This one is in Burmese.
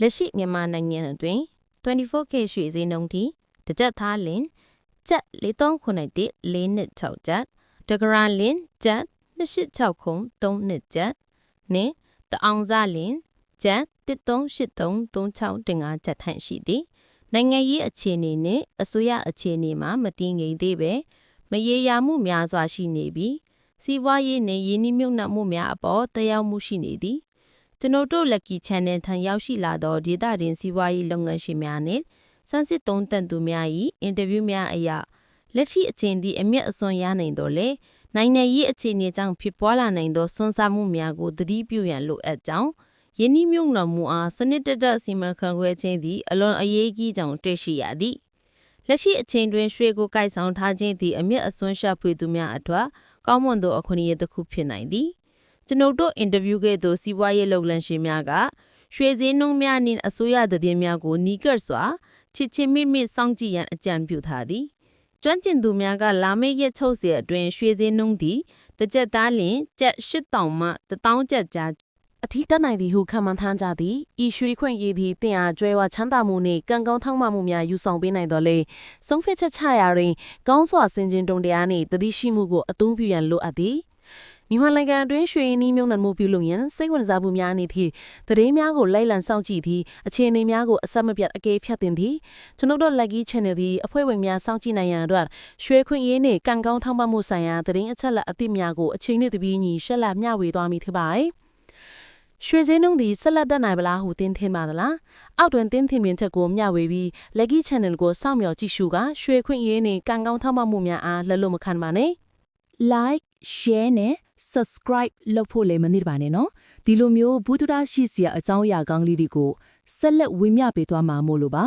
လက်ရှိမြန်မာနိုင်ငံအတွင်း 24K ရွှေဈေးနှုန်းထိတစ်ကြက်သားလင်ကျပ်4391 426ကျပ်တဂရလင်ကျပ်2860 32ကျပ်နှင့်တအောင်စလင်ကျပ်138336တင်ငါကျပ်ထန့်ရှိသည်နိုင်ငံရေးအခြေအနေနှင့်အစိုးရအခြေအနေမှာမတည်ငြိမ်သေးပဲမရေရာမှုများစွာရှိနေပြီးစီးပွားရေးနှင့်ယင်းနှိမ့်နှံမှုများအပေါ်တက်ရောက်မှုရှိနေသည် ကျွန်ုပ်တို့ Lucky Channel ထံရောက်ရှိလာသောဒေတာတင်စီးပွားရေးလုပ်ငန်းရှင်များနှင့်စမ်းစစ်သုံးသပ်သူများ၏အင်တာဗျူးများအရလက်ရှိအချိန်သည့်အမျက်အစွန်ရနိုင်တော်လဲနိုင်ငံရေးအခြေအနေကြောင့်ဖြစ်ပွားလာနိုင်သောဆွမ်းစားမှုများကိုသတိပြုရန်လိုအပ်ကြောင်းယင်းနှိမ့်နှံမှုအားစနစ်တကျစီမံခန့်ခွဲခြင်းသည်အလွန်အရေးကြီးကြောင်းတွေ့ရှိရသည်လက်ရှိအချိန်တွင်ရွှေကိုကိုက်ဆောင်ထားခြင်းသည်အမျက်အစွန်းရှာဖွေသူများအတွက်ကောင်းမွန်သောအခွင့်အရေးတစ်ခုဖြစ်နိုင်သည် ကျွန်ုပ်တို့အင်တာဗျူးခဲ့သောစီးပွားရေးလုပ်ငန်းရှင်များကရွှေစည်းနှုန်းများနှင့်အစိုးရသတင်းများကိုနီးကပ်စွာချစ်ချင်းမိမိစောင့်ကြည့်ရန်အကြံပြုထားသည်ကျွမ်းကျင်သူများကလာမယ့်ရက်60အတွင်းရွှေစည်းနှုန်းသည်တစ်ကြက်သားလျင်ကျပ်8000မှ1000ကျပ်ကြားအထီးတက်နိုင်သည်ဟုခံမှန်းထားကြသည်ဤရွှေခွင့်ရည်သည်တင်အားကျွဲဝချမ်းသာမှုနှင့်ကံကောင်းထောက်မှမှုများယူဆောင်ပေးနိုင်တော်လေဆုံးဖြတ်ချက်ချရာတွင်ကောင်းစွာဆင်ခြင်တုံတရားနှင့်တတိရှိမှုကိုအသုံးပြုရန်လိုအပ်သည် မြန်မာနိုင်ငံအတွင်းရွှေနီးမြုံနှံမှုပြုလုပ်ရန်စိတ်ဝင်စားမှုများအနေဖြင့်သတင်းများကိုလိုက်လံစောင့်ကြည့်သည့်အခြေအနေများကိုအဆက်မပြတ်အကဲဖြတ်တင်သည်ကျွန်ုပ်တို့ Lucky Channel သည်အဖွဲ့ဝင်များစောင့်ကြည့်နိုင်ရန်အတွက်ရွှေခွင့်ရေးနှင့်ကံကောင်းထောက်ပံ့မှုဆိုင်ရာသတင်းအချက်အလက်အသစ်များကိုအချိန်နှင့်တပြေးညီရှက်လက်မျှဝေသွားမည်ဖြစ်ပါသည်ရွှေစင်းနှုန်းသည်ဆက်လက်တက်နိုင်ပလားဟုတင်းထင်ပါသလားအောက်တွင်တင်းထင်မြင်ချက်ကိုမျှဝေပြီး Lucky Channel ကိုစောင့်မျှော်ကြည့်ရှုကာရွှေခွင့်ရေးနှင့်ကံကောင်းထောက်ပံ့မှုများအားလက်လို့မခံပါနဲ့ like share နဲ့ subscribe လုပ်ဖို့လည်းမနစ်ပါနဲ့နော်ဒီလိုမျိုးဘူးတူတာရှိစရာအကြောင်းအရာကောင်းလေးတွေကိုဆက်လက်ဝေမျှပေးသွားမှာမို့လို့ပါ